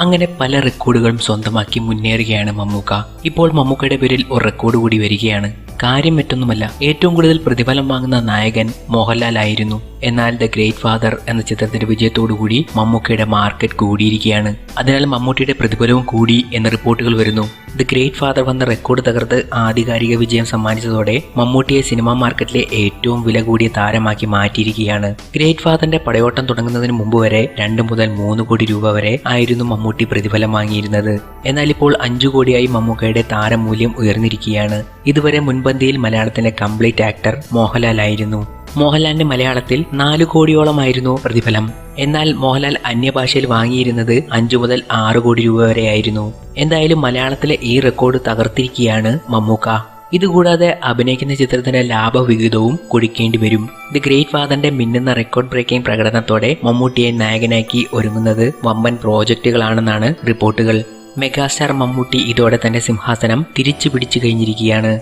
അങ്ങനെ പല റെക്കോർഡുകളും സ്വന്തമാക്കി മുന്നേറുകയാണ് മമ്മൂക്ക. ഇപ്പോൾ മമ്മൂക്കയുടെ പേരിൽ ഒരു റെക്കോർഡ് കൂടി വരികയാണ്. കാര്യം മറ്റൊന്നുമല്ല ഏറ്റവും കൂടുതൽ പ്രതിഫലം വാങ്ങുന്ന നായകൻ മോഹൻലാൽ ആയിരുന്നു. എന്നാൽ ദ ഗ്രേറ്റ് ഫാദർ എന്ന ചിത്രത്തിന്റെ വിജയത്തോടുകൂടി മമ്മൂക്കയുടെ മാർക്കറ്റ് കൂടിയിരിക്കുകയാണ്. അതിനാൽ മമ്മൂട്ടിയുടെ പ്രതിഫലവും കൂടി എന്ന റിപ്പോർട്ടുകൾ വരുന്നു. ദ ഗ്രേറ്റ് ഫാദർ വന്ന റെക്കോർഡ് തകർത്ത് ആധികാരിക വിജയം സമ്മാനിച്ചതോടെ മമ്മൂട്ടിയെ സിനിമാ മാർക്കറ്റിലെ ഏറ്റവും വില കൂടിയ താരമാക്കി മാറ്റിയിരിക്കുകയാണ്. ഗ്രേറ്റ് ഫാദറിന്റെ പടയോട്ടം തുടങ്ങുന്നതിന് മുമ്പ് വരെ രണ്ട് മുതൽ മൂന്ന് കോടി രൂപ വരെ ആയിരുന്നു മമ്മൂട്ടി പ്രതിഫലം വാങ്ങിയിരുന്നത്. എന്നാൽ ഇപ്പോൾ അഞ്ചു കോടിയായി മമ്മൂക്കയുടെ താരമൂല്യം ഉയർന്നിരിക്കുകയാണ്. ഇതുവരെ മുൻപന്തിയിൽ മലയാളത്തിലെ കംപ്ലീറ്റ് ആക്ടർ മോഹൻലാൽ ആയിരുന്നു. മോഹൻലാലിന്റെ മലയാളത്തിൽ നാലു കോടിയോളമായിരുന്നു പ്രതിഫലം. എന്നാൽ മോഹൻലാൽ അന്യഭാഷയിൽ വാങ്ങിയിരുന്നത് അഞ്ചു മുതൽ ആറ് കോടി രൂപ വരെയായിരുന്നു. എന്തായാലും മലയാളത്തിലെ ഈ റെക്കോർഡ് തകർത്തിരിക്കുകയാണ് മമ്മൂക്ക. ഇതുകൂടാതെ അഭിനയിക്കുന്ന ചിത്രത്തിന്റെ ലാഭവിഹിതവും കൊടുക്കേണ്ടി വരും. ദി ഗ്രേറ്റ് ഫാദറിന്റെ മിന്നുന്ന റെക്കോർഡ് ബ്രേക്കിംഗ് പ്രകടനത്തോടെ മമ്മൂട്ടിയെ നായകനാക്കി ഒരുങ്ങുന്നത് വമ്പൻ പ്രോജക്റ്റുകളാണെന്നാണ് റിപ്പോർട്ടുകൾ. മെഗാസ്റ്റാർ മമ്മൂട്ടി ഇതോടെ തന്റെ സിംഹാസനം തിരിച്ചു പിടിച്ചു കഴിഞ്ഞിരിക്കുകയാണ്.